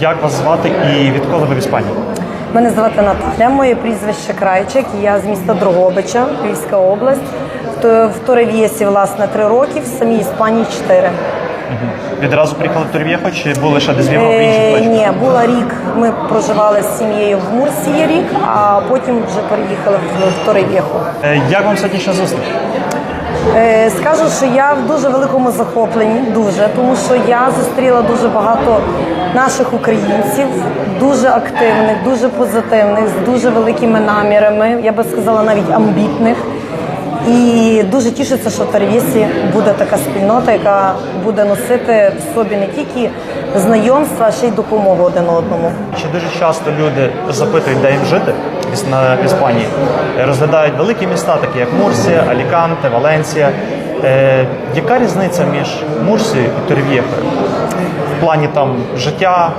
Як вас звати і відколи ви в Іспанії? Мене звати Наталя, моє прізвище Крайчик. Я з міста Дрогобича, Львівська область. В Торев'єсі, власне, три роки, в самій Іспанії чотири. Відразу приїхали в Торв'єхо чи були лише десь в інших Е, точках? ні, була рік. Ми проживали з сім'єю в Мурсії рік, а потім вже переїхали в, Торев'єху. Е, Як вам сьогоднішня зустріч? Е, Скажу, що я в дуже великому захопленні, дуже, тому що я зустріла дуже багато наших українців, дуже активних, дуже позитивних, з дуже великими намірами, я би сказала, навіть амбітних. І дуже тішиться, що в Тарвісі буде така спільнота, яка буде носити в собі не тільки знайомства, а ще й допомогу один одному. Чи дуже часто люди запитують, де їм жити в на- Іспанії? Розглядають великі міста, такі як Мурсія, Аліканте, Валенсія. Е, яка різниця між Мурсією і Торв'єхою? В плані там життя,